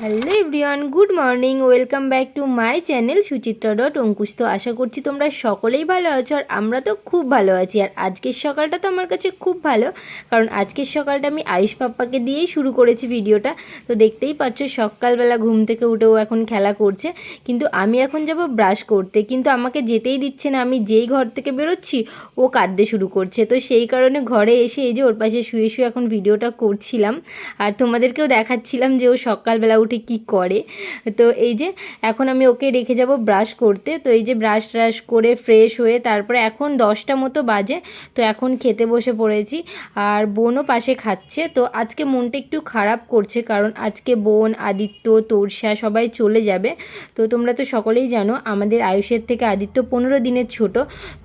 Hello everyone good morning welcome back to my channel Suchitra dot Ankush তো আশা করছি তোমরা সকলেই ভালো আছো আর আমরা তো খুব ভালো আছি। আর আজকের সকালটা তো আমার কাছে খুব ভালো, কারণ আজকের সকালটা আমি আয়ুষ পাপ্পাকে দিয়েই শুরু করেছি ভিডিওটা। তো দেখতেই পাচ্ছ সকালবেলা ঘুম থেকে উঠেও এখন খেলা করছে, কিন্তু আমি এখন যাব ব্রাশ করতে। কিন্তু আমাকে যেতেই দিচ্ছে না, আমি যেই ঘর থেকে বেরোচ্ছি, ও কাঁদতে শুরু করছে। তো সেই কারণে ঘরে এসে এই যে ওর পাশে শুয়ে শুয়ে এখন ভিডিওটা করছিলাম। আর তোমাদেরকেও দেখাচ্ছিলাম যে ও সকালবেলা উঠে কি করে তো এই যে এখন আমি ওকে রেখে যাব ব্রাশ করতে। তো এই যে ব্রাশ ট্রাশ করে ফ্রেশ হয়ে তারপরে এখন দশটা মতো বাজে। তো এখন খেতে বসে পড়েছি আর বোনও পাশে খাচ্ছে। তো আজকে মনটা একটু খারাপ করছে কারণ আজকে বোন, আদিত্য, তোরসা সবাই চলে যাবে। তো তোমরা তো সকলেই জানো আমাদের আয়ুষের থেকে আদিত্য পনেরো দিনের ছোট।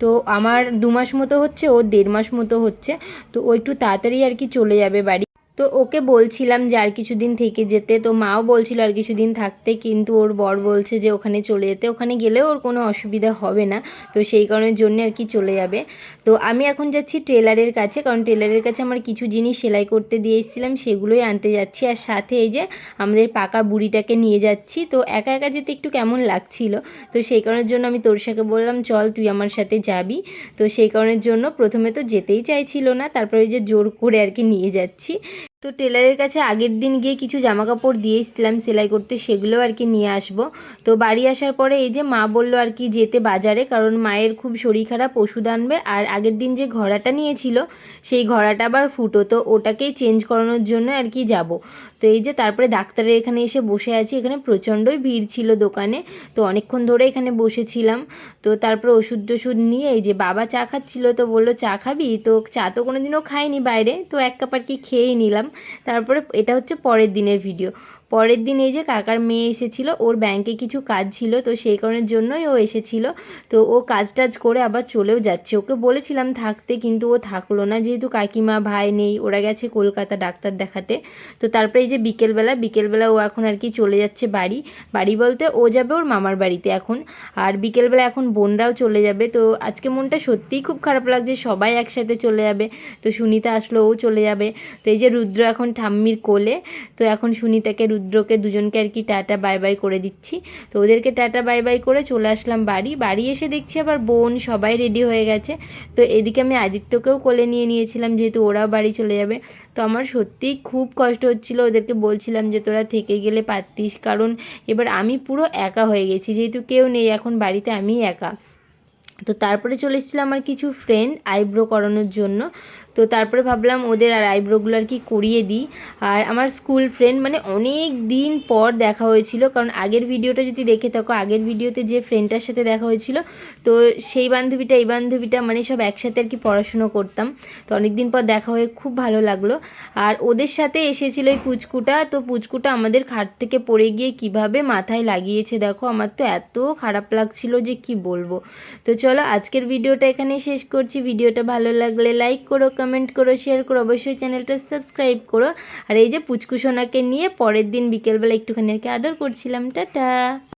তো আমার দু মাস মতো হচ্ছে, ওর দেড় মাস মতো হচ্ছে। তো ও একটু তাড়াতাড়ি আর কি চলে যাবে বাড়ি। তো ওকে বলছিলাম যে আর কিছুদিন থেকে যেতে, তো মাও বলছিল আর কিছুদিন থাকতে, কিন্তু ওর বর বলছে যে ওখানে চলে যেতে। ওখানে গেলেও ওর কোনো অসুবিধা হবে না, তো সেই কারণের জন্য আর কি চলে যাবে। তো আমি এখন যাচ্ছি টেলারের কাছে, কারণ টেলারের কাছে আমার কিছু জিনিস সেলাই করতে দিয়ে এসেছিলাম, সেগুলোই আনতে যাচ্ছি। আর সাথে এই যে আমাদের পাকা বুড়িটাকে নিয়ে যাচ্ছি, তো একা একা যেতে একটু কেমন লাগছিল? তো সেই কারণের জন্য আমি তোর সাথে বললাম, চল তুই আমার সাথে যাবি। তো সেই কারণের জন্য প্রথমে তো যেতেই চাইছিল না, তারপরে যে জোর করে আর কি নিয়ে যাচ্ছি। তো টেলারের কাছে আগের দিন গিয়ে কিছু জামা কাপড় দিয়ে এসেছিলাম সেলাই করতে, সেগুলো আর কি নিয়ে আসব। তো বাড়ি আসার পরে এই যে মা বলল আর কি যেতে বাজারে, কারণ মায়ের খুব শরীর খারাপ, ওষুধ আনবে। আর আগের দিন যে ঘোড়াটা নিয়েছিল, সেই ঘোড়াটা আবার ফুটো, তো ওটাকেই চেঞ্জ করানোর জন্য আর কি যাব। তো এই যে তারপরে ডাক্তারের এখানে এসে বসে আছি, এখানে প্রচণ্ডই ভিড় ছিল দোকানে। তো অনেকক্ষণ ধরে এখানে বসেছিলাম। তো তারপরে ওষুধ টষুধ নিয়ে এই যে বাবা চা খাচ্ছিল, তো বলল, চা খাবি? তো চা তো কোনো দিনও খাইনি বাইরে, তো এক কাপ আর কি খেয়েই নিলাম। তারপরে এটা হচ্ছে পরের দিনের ভিডিও পরের দিন এই যে কাকার মেয়ে এসেছিল, ওর ব্যাংকে কিছু কাজ ছিল, তো সেই কারণের জন্যই ও এসেছিল। তো ও কাজ টাজ করে আবার চলেও যাচ্ছে। ওকে বলেছিলাম থাকতে, কিন্তু ও থাকল না, যেহেতু কাকিমা ভাই নেই, ওরা গেছে কলকাতা ডাক্তার দেখাতে। তো তারপরে এই যে বিকেলবেলা বিকেলবেলা ও এখন আর কি চলে যাচ্ছে বাড়ি। বাড়ি বলতে ও যাবে ওর মামার বাড়িতে এখন। আর বিকেলবেলা এখন বোনরাও চলে যাবে। তো আজকে মনটা সত্যিই খুব খারাপ লাগছে, সবাই একসাথে চলে যাবে। তো সুনিতা আসলো, ও চলে যাবে। তো এই যে রুদ্র এখন ঠাম্মির কোলে, তো এখন সুনিতাকে রুদ্রকে দুজনকে আর কি টাটা বাই বাই করে দিচ্ছি। তো ওদেরকে টাটা বাই বাই করে চলে আসলাম বাড়ি। বাড়ি এসে দেখছি আবার বোন, সবাই রেডি হয়ে গেছে। তো এদিকে আমি আদিত্যকেও কোলে নিয়ে নিয়েছিলাম, যেহেতু ওরাও বাড়ি চলে যাবে। তো আমার সত্যিই খুব কষ্ট হচ্ছিল ওদেরকে বলছিলাম যে, তোরা থেকে গেলে পারতিস। কারণ এবার আমি পুরো একা হয়ে গেছি, যেহেতু কেউ নেই, এখন বাড়িতে আমি একা। তো তারপরে চলে এসেছিল আমার কিছু ফ্রেন্ড আইব্রো করানোর জন্য। তো তারপরে ভাবলাম ওদের আর আইব্রোগুলো আর কি করিয়ে দিই। আর আমার স্কুল ফ্রেন্ড মানে অনেক দিন পর দেখা হয়েছিল, কারণ আগের ভিডিওটা যদি দেখে থাকো, আগের ভিডিওতে যে ফ্রেন্ডটার সাথে দেখা হয়েছিল, তো সেই বান্ধবীটা, এই বান্ধবীটা মানে সব একসাথে আর কি পড়াশুনো করতাম। তো অনেক দিন পর দেখা হয়ে খুব ভালো লাগল। আর ওদের সাথে এসেছিল এই পুচকুটা, তো পুচকুটা আমাদের খাট থেকে পড়ে গিয়ে কীভাবে মাথায় লাগিয়েছে দেখো, আমার তো এত খারাপ লাগছিল যে কি বলব। তো চলো আজকের ভিডিওটা এখানেই শেষ করছি, ভিডিওটা ভালো লাগলে লাইক করো কমেন্ট করো শেয়ার করো, অবশ্যই চ্যানেলটা সাবস্ক্রাইব করো। আর এই যে পুচকুসোনাকে নিয়ে পরের দিন বিকেলবেলা একটুখানি আর কি আদর করছিলাম, টাটা!